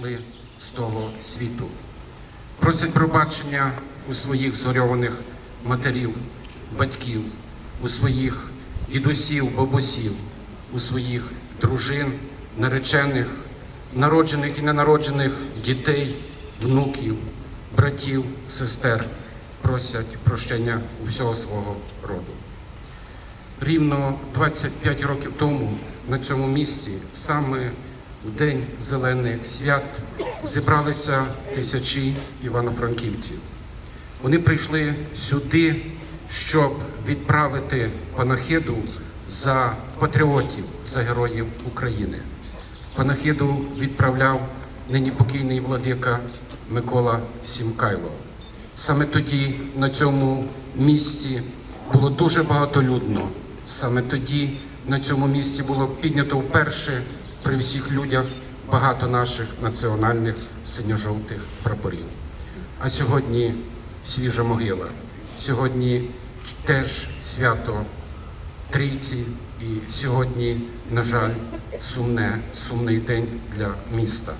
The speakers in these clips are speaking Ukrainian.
пішли з того світу. Просять пробачення у своїх зорьованих матерів, батьків, у своїх дідусів, бабусів, у своїх дружин, наречених, народжених і ненароджених дітей, внуків, братів, сестер. Просять прощення у всього свого роду. Рівно 25 років тому на цьому місці, саме в День зелених свят, зібралися тисячі івано-франківців. Вони прийшли сюди, щоб відправити панахиду за патріотів, за героїв України. Панахиду відправляв нині покійний владика Микола Сімкайло. Саме тоді на цьому місці було дуже багатолюдно. Саме тоді на цьому місці було піднято вперше при всіх людях багато наших національних синьо-жовтих прапорів. А сьогодні свіжа могила. Сьогодні теж свято Трійці, і сьогодні, на жаль, сумне, сумний день для міста.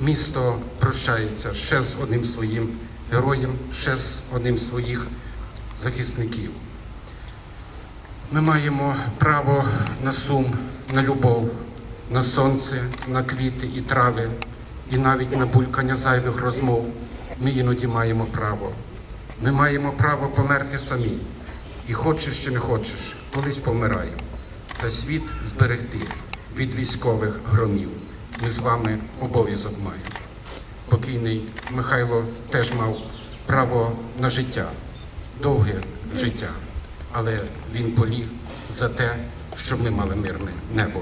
Місто прощається ще з одним своїм героєм, ще з одним своїх захисників. Ми маємо право на сум, на любов, на сонце, на квіти і трави, і навіть на булькання зайвих розмов. Ми іноді маємо право. Ми маємо право померти самі. І хочеш чи не хочеш, колись помираємо. Та світ зберегти від військових громів. Ми з вами обов'язок маємо. Покійний Михайло теж мав право на життя, довге життя, але він поліг за те, щоб ми мали мирне небо